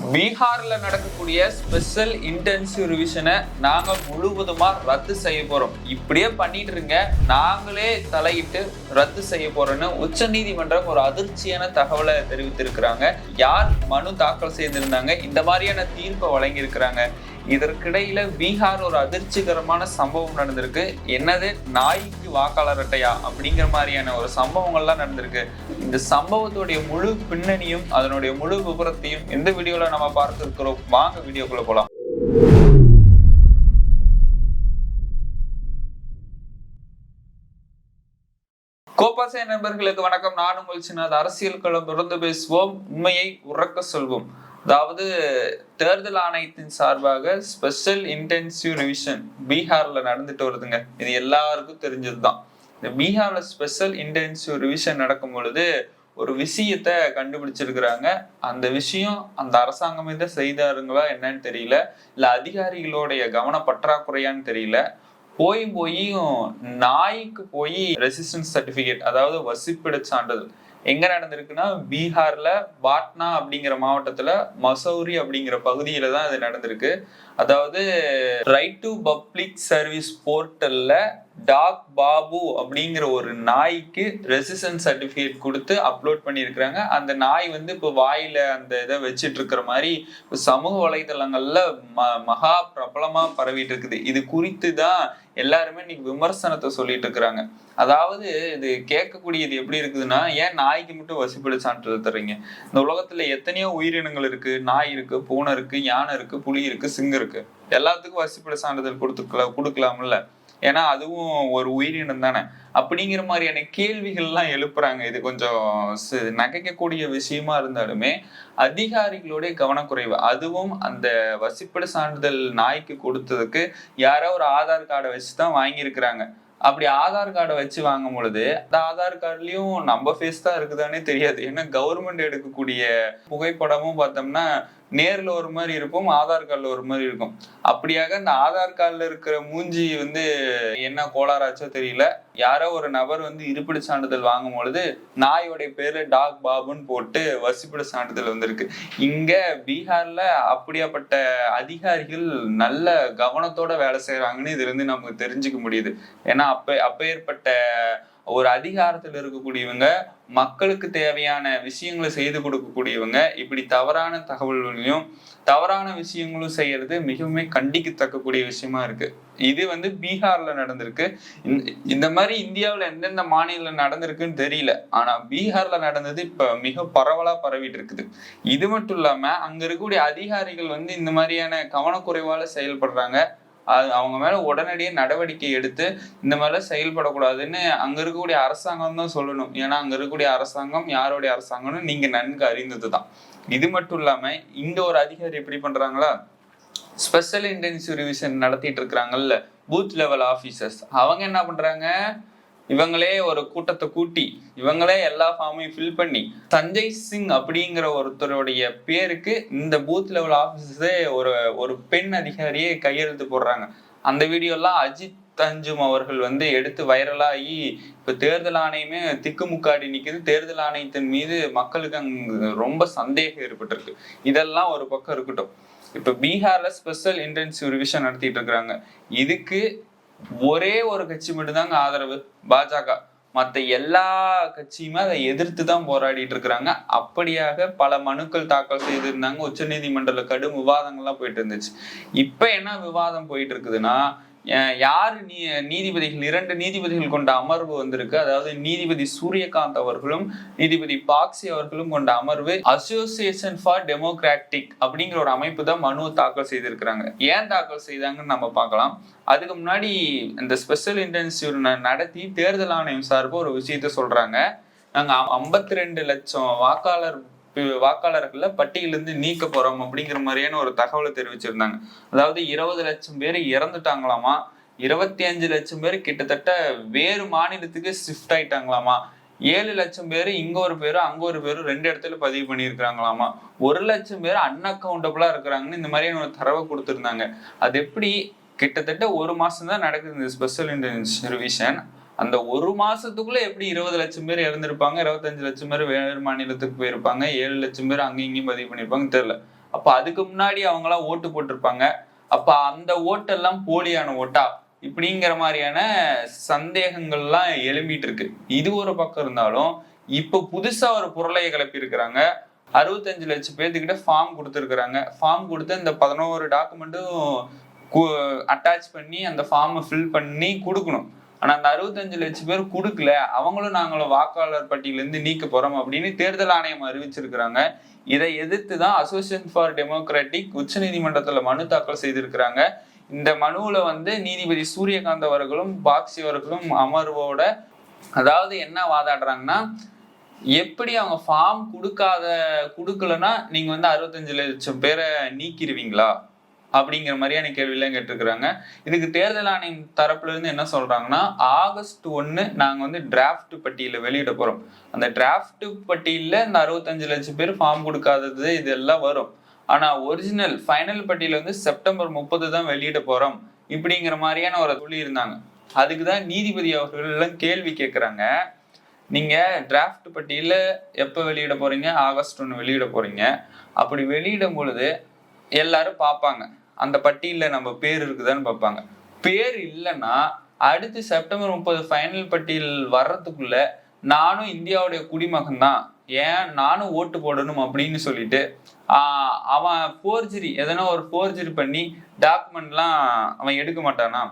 பீகார்ல நடக்கக்கூடிய special intensive ரிவிஷனை நாங்க முழுவதுமா ரத்து செய்ய போறோம். இப்படியே பண்ணிட்டு இருங்க. நாங்களே தலையிட்டு ரத்து செய்ய போறோம்னு உச்சநீதிமன்றம் ஒரு அதிர்ச்சியான தகவலை தெரிவித்திருக்கிறாங்க. யார் மனு தாக்கல் செய்திருந்தாங்க? இந்த மாதிரியான தீர்ப்பை வழங்கியிருக்கிறாங்க. இதற்கிடையில பீகார் ஒரு அதிர்ச்சிகரமான சம்பவம் நடந்திருக்கு. என்னது? நாய்க்கு வாக்காளர் அட்டையா? அப்படிங்கிற மாதிரியான ஒரு சம்பவங்கள்லாம் நடந்திருக்கு. இந்த சம்பவத்துடைய முழு பின்னணியும் அதனுடைய முழு விபரத்தையும் இந்த வீடியோல நம்ம பார்த்து இருக்கிறோம். வாங்க வீடியோக்குள்ள போலாம். கோபாசை நண்பர்களுக்கு வணக்கம். நான் உங்கள் சின்னது அரசியல் களம் தொடர்ந்து பேசுவோம். உண்மையை உறக்க சொல்வோம். அதாவது தேர்தல் ஆணையத்தின் சார்பாக ஸ்பெஷல் இன்டென்சிவ் ரிவிஷன் பீகார்ல நடந்துட்டு வருதுங்க. இது எல்லாருக்கும் தெரிஞ்சதுதான். இந்த பீகார்ல ஸ்பெஷல் இன்டென்சிவ் ரிவிஷன் நடக்கும் பொழுது ஒரு விஷயத்த கண்டுபிடிச்சிருக்கிறாங்க. அந்த விஷயம் அந்த அரசாங்கமே தான் செய்தாருங்களா என்னன்னு தெரியல. இல்ல அதிகாரிகளுடைய கவன பற்றாக்குறையான்னு தெரியல. போய் போயும் நாய்க்கு போய் ரெசிஸ்டன்ஸ் சர்டிபிகேட் அதாவது வசிப்பிட சான்றிதழ் எங்க நடந்திருக்குன்னா பீகார்ல பாட்னா அப்படிங்கிற மாவட்டத்துல மசௌரி அப்படிங்கிற பகுதியில தான் இது நடந்திருக்கு. அதாவது ரைட் டு பப்ளிக் சர்வீஸ் போர்ட்டல்ல டாக் பாபு அப்படிங்கிற ஒரு நாய்க்கு ரெசிஸ்டன்ஸ் சர்டிபிகேட் கொடுத்து அப்லோட் பண்ணியிருக்கிறாங்க. அந்த நாய் வந்து இப்போ வாயில அந்த இதை வச்சிட்டு இருக்கிற மாதிரி சமூக வலைதளங்கள்ல ம மகா பிரபலமா பரவிட்டு இருக்குது இது குறித்து தான் எல்லாருமே இன்னைக்கு விமர்சனத்தை சொல்லிட்டு இருக்கிறாங்க அதாவது இது கேட்கக்கூடியது எப்படி இருக்குதுன்னா ஏன் நாய்க்கு மட்டும் வசிப்பிடிச்சான்றது சான்றிதழ் தர்றீங்க? இந்த உலகத்துல எத்தனையோ உயிரினங்கள் இருக்கு. நாய் இருக்கு பூனை இருக்கு யானை இருக்கு புலி இருக்கு சிங்கம் இருக்கு. எல்லாத்துக்கும் வசிப்பிட சான்றிதழ் கொடுத்துக்கல கொடுக்கலாம்ல? ஏன்னா அதுவும் ஒரு உயிரினம் தானே. அப்படிங்கிற மாதிரியான கேள்விகள்லாம் எழுப்புறாங்க. இது கொஞ்சம் நகைக்கக்கூடிய விஷயமா இருந்தாலுமே அதிகாரிகளுடைய கவனக்குறைவு. அதுவும் அந்த வசிப்பிட சான்றிதழ் நாய்க்கு கொடுத்ததுக்கு யாரோ ஒரு ஆதார் கார்டை வச்சு தான் வாங்கியிருக்கிறாங்க. அப்படி ஆதார் கார்டை வச்சு வாங்கும் பொழுது அந்த ஆதார் கார்டுலயும் நம்ம ஃபேஸ் தான் இருக்குதானே தெரியாது. ஏன்னா கவர்மெண்ட் எடுக்கக்கூடிய புகைப்படமும் பார்த்தோம்னா நேரில் ஒரு மாதிரி இருக்கும் ஆதார் கார்டில் ஒரு மாதிரி இருக்கும். அப்படியாக அந்த ஆதார் கார்டில் இருக்கிற மூஞ்சி வந்து என்ன கோளாறாச்சோ தெரியல. யாரோ ஒரு நபர் வந்து இருப்பிட சான்றிதழ் வாங்கும் பொழுது நாயோடைய பேர்ல டாக் பாபுன்னு போட்டு வசிப்பிட சான்றிதழ் வந்திருக்கு. இங்க பீகார்ல அப்படியாப்பட்ட அதிகாரிகள் நல்ல கவனத்தோட வேலை செய்யறாங்கன்னு இதுல இருந்து நமக்கு தெரிஞ்சுக்க முடியுது. ஏன்னா அப்ப அப்பேற்பட்ட ஒரு அதிகாரத்தில் இருக்கக்கூடியவங்க மக்களுக்கு தேவையான விஷயங்களை செய்து கொடுக்கக்கூடியவங்க இப்படி தவறான தகவல்களையும் தவறான விஷயங்களும் செய்யறது மிகவும் கண்டிக்கத்தக்கக்கூடிய விஷயமா இருக்கு. இது வந்து பீகார்ல நடந்திருக்கு. இந்த- இந்த மாதிரி இந்தியாவுல எந்தெந்த மாநிலம் நடந்திருக்குன்னு தெரியல. ஆனா பீகார்ல நடந்தது இப்ப மிக பரவலா பரவிட்டு இருக்குது. இது மட்டும் இல்லாம அங்க இருக்கக்கூடிய அதிகாரிகள் வந்து இந்த மாதிரியான கவனக்குறைவால செயல்படுறாங்க. அது அவங்க மேல உடனடியே நடவடிக்கை எடுத்து இந்த மாதிரிலாம் செயல்படக்கூடாதுன்னு அங்க இருக்கக்கூடிய அரசாங்கம் தான் சொல்லணும். ஏன்னா அங்க இருக்கக்கூடிய அரசாங்கம் யாருடைய அரசாங்கம்னு நீங்க நன்கு அறிந்ததுதான். இது மட்டும் இல்லாம இங்க ஒரு அதிகாரி எப்படி பண்றாங்களா? ஸ்பெஷல் இன்டென்சிவ் ரிவிஷன் நடத்திட்டு இருக்கிறாங்கல்ல பூத் லெவல் ஆபீசர்ஸ் அவங்க என்ன பண்றாங்க? இவங்களே ஒரு கூட்டத்தை கூட்டி இவங்களே எல்லா ஃபார்மையும் ஃபில் பண்ணி சஞ்சய் சிங் அப்படிங்கிற ஒருத்தருடைய பேருக்கு இந்த பூத் லெவல் ஆஃபீஸே ஒரு ஒரு பெண் அதிகாரியே கையெழுத்து போடுறாங்க. அந்த வீடியோலாம் அஜித் தஞ்சும் அவர்கள் வந்து எடுத்து வைரலாகி இப்போ தேர்தல் ஆணையமே திக்குமுக்காடி நிற்குது தேர்தல் ஆணையத்தின் மீது மக்களுக்கு அங்கே ரொம்ப சந்தேகம் ஏற்பட்டிருக்கு. இதெல்லாம் ஒரு பக்கம் இருக்கட்டும். இப்போ பீகார்ல ஸ்பெஷல் இன்டென்சிவ் ரிவிஷன் நடத்திட்டு இருக்கிறாங்க. இதுக்கு ஒரே ஒரு கட்சி மட்டும்தாங்க ஆதரவு. பாஜக. மத்த எல்லா கட்சியுமே அதை எதிர்த்து தான் போராடிட்டு இருக்கிறாங்க. அப்படியாக பல மனுக்கள் தாக்கல் செய்திருந்தாங்க. உச்சநீதிமன்றத்துல கடும் விவாதங்கள்லாம் போயிட்டு இருந்துச்சு. இப்ப என்ன விவாதம் போயிட்டு இருக்குதுன்னா யாரு நீ நீதிபதிகள் இரண்டு நீதிபதிகள் கொண்ட அமர்வு வந்திருக்கு? அதாவது நீதிபதி சூரியகாந்த் அவர்களும் நீதிபதி பாக்சி அவர்களும் கொண்ட அமர்வு அசோசியேஷன் ஃபார் டெமோக்ராட்டிக் அப்படிங்கிற ஒரு அமைப்பு தான் மனு தாக்கல் செய்திருக்கிறாங்க. ஏன் தாக்கல் செய்தாங்கன்னு நம்ம பார்க்கலாம். அதுக்கு முன்னாடி இந்த ஸ்பெஷல் இன்டென்சிவ் நடத்தி தேர்தல் ஆணையம் சார்பு ஒரு விஷயத்த சொல்றாங்க. நாங்க ஐம்பத்தி ரெண்டு லட்சம் வாக்காளர் வாக்காளர்களை பட்டியலிருந்து நீக்க போறோம் அப்படிங்கிற மாதிரியான ஒரு தகவலை தெரிவிச்சிருந்தாங்க. அதாவது இருபது லட்சம் பேர் இறந்துட்டாங்களாமா? இருபத்தி அஞ்சு லட்சம் பேர் கிட்டத்தட்ட வேறு மாநிலத்துக்கு ஷிஃப்ட் ஆயிட்டாங்களாமா? ஏழு லட்சம் பேர் இங்க ஒரு பேரும் அங்க ஒரு பேரும் ரெண்டு இடத்துல பதிவு பண்ணியிருக்கிறாங்களாமா? ஒரு லட்சம் பேர் அன்அக்கௌண்டபிளா இருக்கிறாங்கன்னு இந்த மாதிரியான ஒரு தரவை கொடுத்துருந்தாங்க. அது எப்படி? கிட்டத்தட்ட ஒரு மாசம் தான் நடக்குது இந்த ஸ்பெஷல் இன்டெலிஜென்ஸ் அந்த ஒரு மாசத்துக்குள்ள எப்படி இருபது லட்சம் பேர் இறந்திருப்பாங்க இருபத்தஞ்சு லட்சம் பேர் வேறு மாநிலத்துக்கு போயிருப்பாங்க ஏழு லட்சம் பேர் அங்கேயும் இங்கேயும் பதிவு பண்ணியிருப்பாங்க தெரியல. அப்ப அதுக்கு முன்னாடி அவங்களாம் ஓட்டு போட்டிருப்பாங்க. அப்ப அந்த ஓட்டெல்லாம் போலியான ஓட்டா? இப்படிங்கிற மாதிரியான சந்தேகங்கள்லாம் எழும்பிட்டு இருக்கு. இது ஒரு பக்கம் இருந்தாலும் இப்ப புதுசா ஒரு புரளையை கிளப்பி இருக்கிறாங்க அறுபத்தஞ்சு லட்சம் பேர்த்துக்கிட்ட ஃபார்ம் கொடுத்துருக்குறாங்க. ஃபார்ம் கொடுத்து இந்த பதினோரு டாக்குமெண்ட்டும் அட்டாச் பண்ணி அந்த ஃபார்மை ஃபில் பண்ணி கொடுக்கணும். ஆனா அந்த அறுபத்தஞ்சு லட்சம் பேர் கொடுக்கல. அவங்களும் நாங்களும் வாக்காளர் பட்டியலேருந்து நீக்க போறோம் அப்படின்னு தேர்தல் ஆணையம் அறிவிச்சிருக்கிறாங்க. இதை எதிர்த்து தான் அசோசியேஷன் ஃபார் டெமோக்ராட்டிக் உச்சநீதிமன்றத்துல மனு தாக்கல் செய்திருக்கிறாங்க. இந்த மனுவுல வந்து நீதிபதி சூரியகாந்த் அவர்களும் பாக்ஸி அவர்களும் அமர்வோட அதாவது என்ன வாதாடுறாங்கன்னா எப்படி அவங்க ஃபார்ம் கொடுக்காத கொடுக்கலன்னா நீங்க வந்து அறுபத்தஞ்சு லட்சம் பேரை நீக்கிடுவீங்களா அப்படிங்கிற மாதிரியான கேள்வியெல்லாம் கேட்டிருக்கிறாங்க. இதுக்கு தேர்தல் ஆணையம் தரப்புல இருந்து என்ன சொல்றாங்கன்னா ஆகஸ்ட் ஒன்று நாங்க வந்து டிராஃப்ட் பட்டியல வெளியிட போறோம். அந்த டிராஃப்ட் பட்டியலில் இந்த அறுபத்தஞ்சு லட்சம் பேர் ஃபார்ம் கொடுக்காதது இதெல்லாம் வரும். ஆனா ஒரிஜினல் ஃபைனல் பட்டியல வந்து செப்டம்பர் முப்பது தான் வெளியிட போறோம். இப்படிங்கிற மாதிரியான ஒரு சொல்லி இருந்தாங்க. அதுக்கு தான் நீதிபதி அவர்கள்லாம் கேள்வி கேட்குறாங்க. நீங்க டிராஃப்ட் பட்டியல எப்போ வெளியிட போறீங்க? ஆகஸ்ட் ஒன்று வெளியிட போறீங்க. அப்படி வெளியிடும் பொழுது எல்லாரும் பார்ப்பாங்க. அந்த பட்டியலில் நம்ம பேர் இருக்குதான்னு பார்ப்பாங்க. பேர் இல்லைன்னா அடுத்து செப்டம்பர் முப்பது ஃபைனல் பட்டியல் வர்றதுக்குள்ள நானும் இந்தியாவுடைய குடிமகன் தான் ஏன்? நானும் ஓட்டு போடணும் அப்படின்னு சொல்லிட்டு அவன் ஃபோர்ஜரி எதனா ஒரு ஃபோர்ஜரி பண்ணி டாக்குமெண்ட்லாம் அவன் எடுக்க மாட்டானா?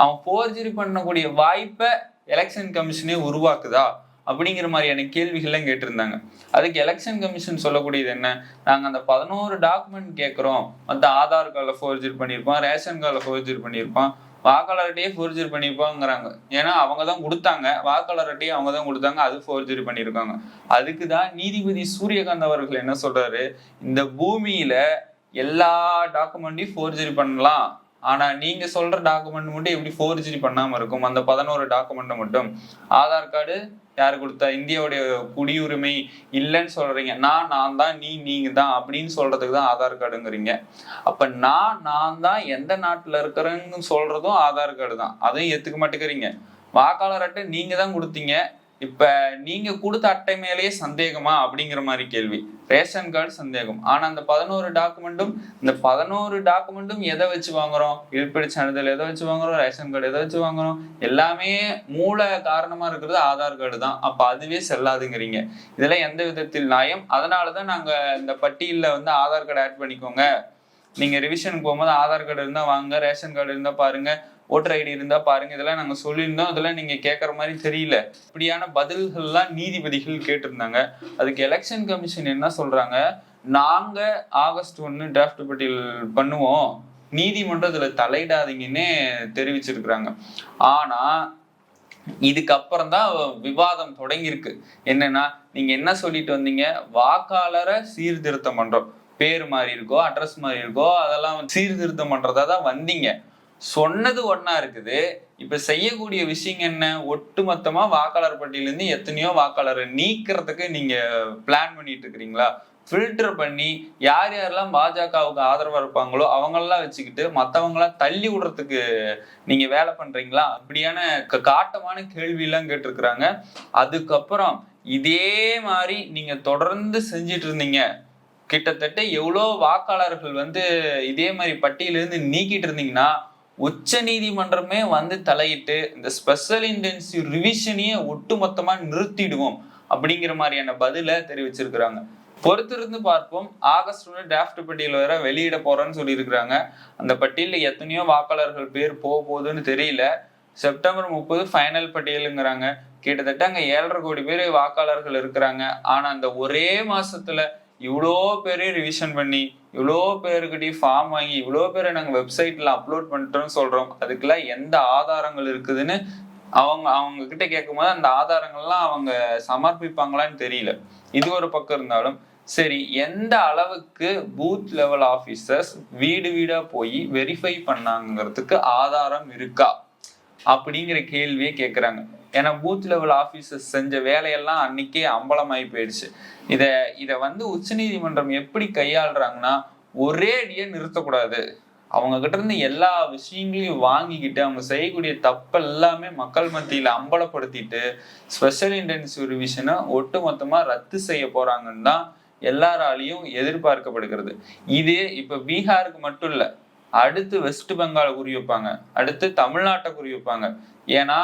அவன் ஃபோர்ஜரி பண்ணக்கூடிய வாய்ப்பை எலெக்ஷன் கமிஷனே உருவாக்குதா? அப்படிங்கிற மாதிரியான கேள்விகள்லாம் கேட்டிருந்தாங்க. அதுக்கு எலெக்ஷன் கமிஷன் சொல்லக்கூடியது என்ன? நாங்கள் அந்த பதினோரு டாக்குமெண்ட் கேட்குறோம். மற்ற ஆதார் கார்டில் ஃபோர்ஜர் பண்ணியிருப்பான் ரேஷன் கார்டில் ஃபோர்ஜர் பண்ணியிருப்பான் வாக்காளர் அட்டையே ஃபோர்ஜரி பண்ணியிருப்பாங்கிறாங்க ஏன்னா அவங்க தான் கொடுத்தாங்க. வாக்காளர் அட்டையை அவங்க தான் கொடுத்தாங்க. அது ஃபோர்ஜரி பண்ணியிருக்காங்க. அதுக்கு தான் நீதிபதி சூரியகாந்த் அவர்கள் என்ன சொல்றாரு? இந்த பூமியில எல்லா டாக்குமெண்ட்டையும் ஃபோர்ஜரி பண்ணலாம். ஆனா நீங்க சொல்ற டாக்குமெண்ட் மட்டும் எப்படி ஃபோர்ஜரி பண்ணாம இருக்கும்? அந்த பதினோரு டாக்குமெண்ட் மட்டும். ஆதார் கார்டு யார் கொடுத்தா? இந்தியாவுடைய குடியுரிமை இல்லைன்னு சொல்றீங்க. நான் நான் தான் நீ நீங்க தான் அப்படின்னு சொல்றதுக்கு தான் ஆதார் கார்டுங்கிறீங்க. அப்ப நான் நான் தான் எந்த நாட்டுல இருக்கிறேன்னு சொல்றதும் ஆதார் கார்டு தான். அதையும் ஏத்துக்க மாட்டேங்கிறீங்க. வாக்காளர் அட்டை நீங்க தான் கொடுத்தீங்க. இப்ப நீங்க கொடுத்த அட்டை மேலேயே சந்தேகமா அப்படிங்கிற மாதிரி கேள்வி. ரேஷன் கார்டு சந்தேகம். ஆனா அந்த பதினோரு டாக்குமெண்ட்டும் இந்த பதினோரு டாக்குமெண்ட்டும் எதை வச்சு வாங்குறோம்? இருப்பிடி சான்றிதழ் எதை வச்சு வாங்குறோம்? ரேஷன் கார்டு எதை வச்சு வாங்குறோம்? எல்லாமே மூல காரணமா இருக்கிறது ஆதார் கார்டு தான். அப்ப அதுவே செல்லாதுங்கிறீங்க. இதெல்லாம் எந்த விதத்தில் நியாயம்? அதனாலதான் நாங்க இந்த பட்டியலில் வந்து ஆதார் கார்டு ஆட் பண்ணிக்கோங்க. நீங்க ரிவிஷனுக்கு போகும்போது ஆதார் கார்டு இருந்தா வாங்க ரேஷன் கார்டு இருந்தா பாருங்க. ஓட்டர் ஐடி இருந்தா பாருங்க இதெல்லாம் நாங்க சொல்லியிருந்தோம். அதெல்லாம் நீங்க கேட்கற மாதிரி தெரியல. இப்படியான பதில்கள்லாம் நீதிபதிகள் கேட்டிருந்தாங்க. அதுக்கு எலெக்ஷன் கமிஷன் என்ன சொல்றாங்க? நாங்க ஆகஸ்ட் ஒன்று டிராஃப்ட் பட்டியல் பண்ணுவோம். நீதிமன்றம் இதுல தலையிடாதீங்கன்னு தெரிவிச்சிருக்கிறாங்க. ஆனா இதுக்கப்புறம் தான் விவாதம் தொடங்கியிருக்கு. என்னன்னா நீங்க என்ன சொல்லிட்டு வந்தீங்க? வாக்காளரை சீர்திருத்தம் பண்றோம். பேர் மாதிரி இருக்கோ அட்ரஸ் மாதிரி இருக்கோ அதெல்லாம் சீர்திருத்தம் பண்றதா தான் வந்தீங்க. சொன்னது ஒன்றா இருக்குது. இப்ப செய்யக்கூடிய விஷயம் என்ன? ஒட்டுமொத்தமா வாக்காளர் பட்டியலேருந்து எத்தனையோ வாக்காளரை நீக்கிறதுக்கு நீங்க பிளான் பண்ணிட்டு இருக்கிறீங்களா? ஃபில்டர் பண்ணி யார் யாரெல்லாம் பாஜகவுக்கு ஆதரவாக இருப்பாங்களோ அவங்களெல்லாம் வச்சுக்கிட்டு மற்றவங்களாம் தள்ளி விடுறதுக்கு நீங்கள் வேலை பண்றீங்களா? அப்படியான க- காட்டமான கேள்வியெல்லாம் கேட்டிருக்கிறாங்க. அதுக்கப்புறம் இதே மாதிரி நீங்கள் தொடர்ந்து செஞ்சிட்டு இருந்தீங்க. கிட்டத்தட்ட எவ்வளோ வாக்காளர்கள் வந்து இதே மாதிரி பட்டியலேருந்து நீக்கிட்டு இருந்தீங்கன்னா உச்ச நீதிமன்றமே வந்து தலையிட்டு இந்த ஸ்பெஷல் இன்டென்சிவ் ரிவிஷனையே ஒட்டுமொத்தமா நிறுத்திடுவோம் அப்படிங்கிற மாதிரியான பதிலை தெரிவிச்சிருக்கிறாங்க. பொறுத்திருந்து பார்ப்போம். ஆகஸ்ட் ஒன்று டிராஃப்ட் பட்டியல் வேற வெளியிட போறேன்னு சொல்லியிருக்கிறாங்க. அந்த பட்டியலில் எத்தனையோ வாக்காளர்கள் பேர் போக போகுதுன்னு தெரியல. செப்டம்பர் முப்பது ஃபைனல் பட்டியலுங்கிறாங்க. கிட்டத்தட்ட அங்கே ஏழரை கோடி பேர் வாக்காளர்கள் இருக்கிறாங்க. ஆனால் அந்த ஒரே மாசத்துல இவ்வளோ பேரையும் ரிவிஷன் பண்ணி இவ்வளோ பேருக்கிட்டையும் ஃபார்ம் வாங்கி இவ்வளோ பேரை நாங்கள் வெப்சைட்டில் அப்லோட் பண்ணிட்டோம்னு சொல்கிறோம் அதுக்கெல்லாம் எந்த ஆதாரங்கள் இருக்குதுன்னு அவங்க அவங்க கிட்ட கேட்கும்போது அந்த ஆதாரங்கள்லாம் அவங்க சமர்ப்பிப்பாங்களான்னு தெரியல. இது ஒரு பக்கம் இருந்தாலும் சரி எந்த அளவுக்கு பூத் லெவல் ஆஃபீஸர்ஸ் வீடு வீடாக போய் வெரிஃபை பண்ணாங்கிறதுக்கு ஆதாரம் இருக்கா? அப்படிங்கிற கேள்வியே கேட்குறாங்க ஏன்னா பூத் லெவல் ஆஃபீஸர்ஸ் செஞ்ச வேலையெல்லாம் அன்னைக்கே அம்பலமாகி போயிடுச்சு. இதை இதை வந்து உச்சநீதிமன்றம் எப்படி கையாளுறாங்கன்னா ஒரே அடியே நிறுத்தக்கூடாது. அவங்க கிட்ட இருந்து எல்லா விஷயங்களையும் வாங்கிக்கிட்டு அவங்க செய்யக்கூடிய தப்பு எல்லாமே மக்கள் மத்தியில அம்பலப்படுத்திட்டு ஸ்பெஷல் இன்டென்சிவ் ரிவிஷனை ஒட்டு மொத்தமா ரத்து செய்ய போறாங்கன்னு தான் எல்லாராலையும் எதிர்பார்க்கப்படுகிறது. இது இப்ப பீகாருக்கு மட்டும் இல்லை அடுத்து வெஸ்ட் பெங்காலை குறி வைப்பாங்க. அடுத்து தமிழ்நாட்டை குறி வைப்பாங்க. ஏன்னா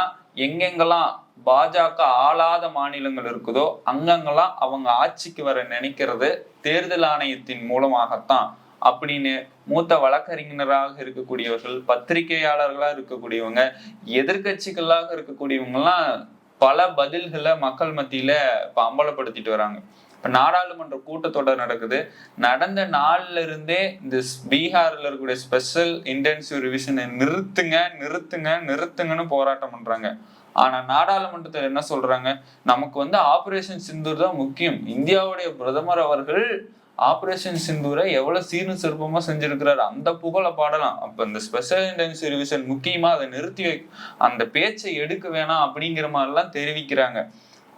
எங்கெங்கெல்லாம் பாஜக ஆளாத மாநிலங்கள் இருக்குதோ அங்கங்கெல்லாம் அவங்க ஆட்சிக்கு வர நினைக்கிறது தேர்தல் ஆணையத்தின் மூலமாகத்தான். அப்படின்னு மூத்த வழக்கறிஞராக இருக்கக்கூடியவர்கள் பத்திரிகையாளர்களாக இருக்கக்கூடியவங்க எதிர்கட்சிகளாக இருக்கக்கூடியவங்கலாம் பல பதில்களை மக்கள் மத்தியில இப்ப அம்பலப்படுத்திட்டு வராங்க. இப்ப நாடாளுமன்ற கூட்டத்தொடர் நடக்குது. நடந்த நாள்ல இருந்தே இந்த ஸ்- பீகார்ல இருக்கக்கூடிய ஸ்பெஷல் இன்டென்சிவ் ரிவிஷனை நிறுத்துங்க நிறுத்துங்க நிறுத்துங்கன்னு போராட்டம் பண்றாங்க. ஆனா நாடாளுமன்றத்தில் என்ன சொல்றாங்க? நமக்கு வந்து ஆபரேஷன் சிந்தூர் தான் முக்கியம். இந்தியாவுடைய பிரதமர் அவர்கள் ஆபரேஷன் சிந்தூரை எவ்வளவு சீரும் சிறப்பமா செஞ்சிருக்கிறாரு அந்த புகழை பாடலாம். அப்ப இந்த ஸ்பெஷல் இன்டென்சிவ் ரிவிஷன் முக்கியமா அதை நிறுத்தி அந்த பேச்சை எடுக்க வேணாம் அப்படிங்கிற மாதிரிலாம் தெரிவிக்கிறாங்க.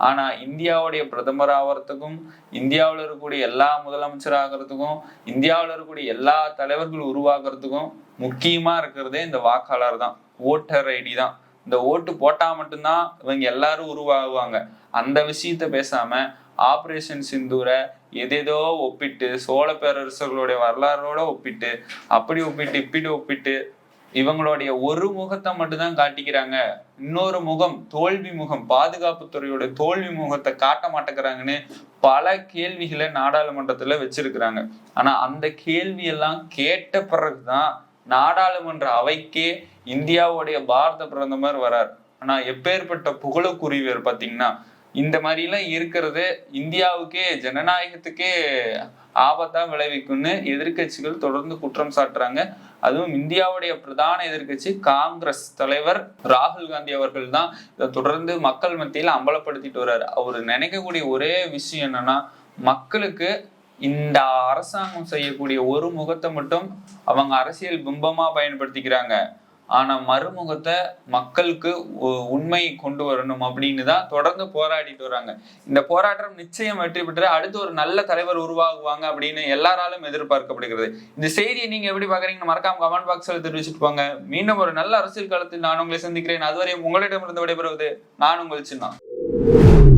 ஆனா இந்தியாவுடைய பிரதமர் ஆகிறதுக்கும் இந்தியாவில் இருக்கக்கூடிய எல்லா முதலமைச்சர் ஆகிறதுக்கும் இந்தியாவில் இருக்கக்கூடிய எல்லா தலைவர்கள் உருவாக்குறதுக்கும் முக்கியமா இருக்கிறதே இந்த வாக்காளர் தான். ஓட்டர் ஐடி தான். இந்த ஓட்டு போட்டா மட்டும்தான் இவங்க எல்லாரும் உருவாகுவாங்க. அந்த விஷயத்த பேசாம ஆபரேஷன் சிந்தூரை எதேதோ ஒப்பிட்டு சோழ பேரரசர்களுடைய வரலாறோட ஒப்பிட்டு அப்படி ஒப்பிட்டு இப்படி ஒப்பிட்டு இவங்களுடைய ஒரு முகத்தை மட்டும்தான் காட்டிக்கிறாங்க. இன்னொரு முகம் தோல்வி முகம் பாதுகாப்பு துறையோட தோல்வி முகத்தை காட்ட மாட்டேங்கிறாங்கன்னு பல கேள்விகளை நாடாளுமன்றத்துல வச்சிருக்கிறாங்க. ஆனா அந்த கேள்வி எல்லாம் கேட்ட பிறகுதான் நாடாளுமன்ற அவைக்கே இந்தியாவுடைய பாரத பிரதமர் வரார். ஆனா எப்பேற்பட்ட புகழுக்குரியவர் பாத்தீங்கன்னா இந்த மாதிரிலாம் இருக்கிறது இந்தியாவுக்கே ஜனநாயகத்துக்கே ஆபத்தான் விளைவிக்கும்னு எதிர்க்கட்சிகள் தொடர்ந்து குற்றம் சாட்டுறாங்க. அதுவும் இந்தியாவுடைய பிரதான எதிர்க்கட்சி காங்கிரஸ் தலைவர் ராகுல் காந்தி அவர்கள் தான் இதை தொடர்ந்து மக்கள் மத்தியில் அம்பலப்படுத்திட்டு வர்றாரு. அவர் நினைக்கக்கூடிய ஒரே விஷயம் என்னன்னா மக்களுக்கு இந்த அரசாங்கம் செய்யக்கூடிய ஒரு முகத்தை மட்டும் அவங்க அரசியல் பிம்பமா பயன்படுத்திக்கிறாங்க. ஆனா மறுமுகத்தை மக்களுக்கு உ- உண்மை கொண்டு வரணும் அப்படின்னு தான் தொடர்ந்து போராடிட்டு வராங்க. இந்த போராட்டம் நிச்சயம் வெற்றி பெற்று அடுத்து ஒரு நல்ல தலைவர் உருவாகுவாங்க அப்படின்னு எல்லாராலும் எதிர்பார்க்கப்படுகிறது. இந்த செய்தியை நீங்க எப்படி பாக்குறீங்கன்னு மறக்காம கமெண்ட் பாக்ஸ்ல தெரிவிச்சுட்டு போங்க. மீண்டும் ஒரு நல்ல அரசியல் காலத்தில் நான் உங்களை சந்திக்கிறேன். அதுவரை உங்களிடமிருந்து விடைபெறுவது நான் உங்கள் சின்ன